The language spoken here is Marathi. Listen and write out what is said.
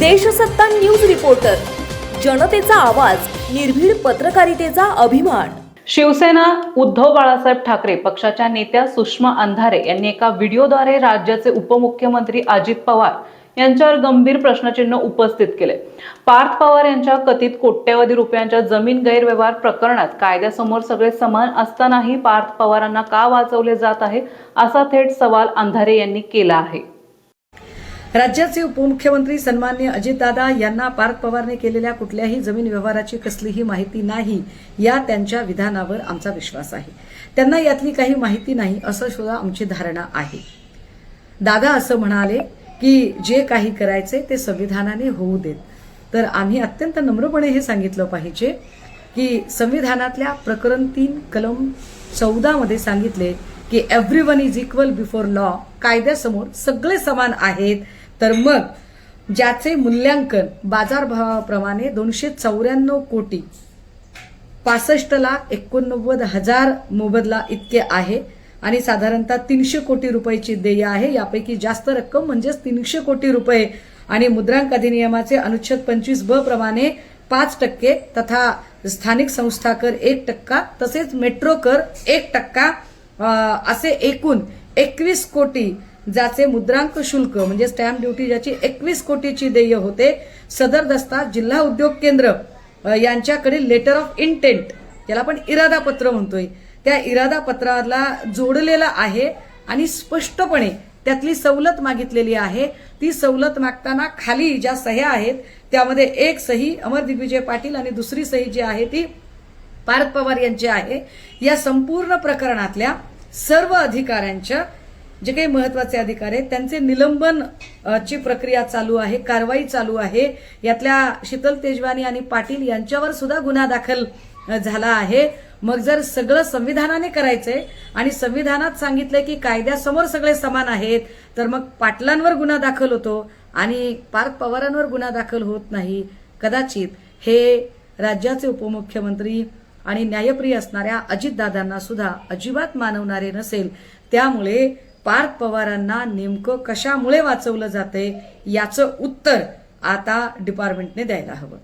Deshsatta news reporter. जनतेचा आवाज निर्भीड पत्रकारितेचा अभिमान. शिवसेना उद्धव बाळासाहेब ठाकरे पक्षाच्या नेत्या सुषमा अंधारे यांनी एका व्हिडिओद्वारे राज्याचे उपमुख्यमंत्री अजित पवार यांच्यावर गंभीर प्रश्नचिन्ह उपस्थित केले. पार्थ पवार यांच्या कथित कोट्यवधी रुपयांच्या जमीन गैरव्यवहार प्रकरणात कायद्यासमोर सगळे समान असतानाही पार्थ पवारांना का वाचवले जात आहे असा थेट सवाल अंधारे यांनी केला आहे. राज्याचे उपमुख्यमंत्री सन्मान्य अजितदादा यांना पार्थ पवारने केलेल्या कुठल्याही जमीन व्यवहाराची कसलीही माहिती नाही या त्यांच्या विधानावर आमचा विश्वास आहे. त्यांना यातली काही माहिती नाही असं सुद्धा आमची धारणा आहे. दादा असं म्हणाले की जे काही करायचे ते संविधानाने होऊ देत. तर आम्ही अत्यंत नम्रपणे हे सांगितलं पाहिजे की संविधानातल्या प्रकरण तीन कलम चौदामध्ये सांगितले की every one is equal before law कायद्यासमोर सगळे समान आहेत तर मग ज्याचे मूल्यांकन बाजारभावाप्रमाणे दोनशे चौऱ्याण्णव कोटी पासष्ट लाख एकोणनव्वद हजार मोबदला इतके आहे आणि साधारणतः तीनशे कोटी रुपयाची देय आहे. यापैकी जास्त रक्कम म्हणजेच तीनशे कोटी रुपये आणि मुद्रांक अधिनियमाचे अनुच्छेद पंचवीस ब प्रमाणे पाच टक्के तथा स्थानिक संस्था कर एक टक्का तसेच मेट्रो कर एक टक्का असे एकूण एकवीस कोटी ज्याचे मुद्रांक शुल्क म्हणजे स्टॅम्प ड्युटी ज्याची एकवीस कोटीची देय होते सदर दस्ता जिल्हा उद्योग केंद्र यांच्याकडील लेटर ऑफ इंटेंट याला आपण इरादा पत्र म्हणतोय. त्या इरादा पत्राला जोडलेला आहे आणि स्पष्टपणे त्यातली सवलत मागितलेली आहे. ती सवलत मागताना खाली ज्या सह्या आहेत त्यामध्ये एक सही अमर दिग्विजय पाटील आणि दुसरी सही जी आहे ती पार्थ पवार यांची आहे. या संपूर्ण प्रकरणातल्या सर्व अधिकाऱ्यांच्या जे काही महत्त्वाचे अधिकारी आहेत त्यांचे निलंबन ची प्रक्रिया चालू आहे कारवाई चालू आहे. यातल्या शीतल तेजवानी आणि पाटील यांच्यावर सुद्धा गुन्हा दाखल झाला आहे. मग जर सगळं संविधानाने करायचंय आणि संविधानात सांगितलंय की कायद्यासमोर सगळे समान आहेत तर मग पाटलांवर गुन्हा दाखल होतो आणि पार्थ पवारांवर गुन्हा दाखल होत नाही. कदाचित हे राज्याचे उपमुख्यमंत्री आणि न्यायप्रिय असणाऱ्या अजितदादांना सुद्धा अजिबात मानवणारे नसेल. त्यामुळे पार्थ पवारांना नेमकं कशामुळे वाचवलं जाते याचं उत्तर आता डिपार्टमेंटने द्यायला हवं.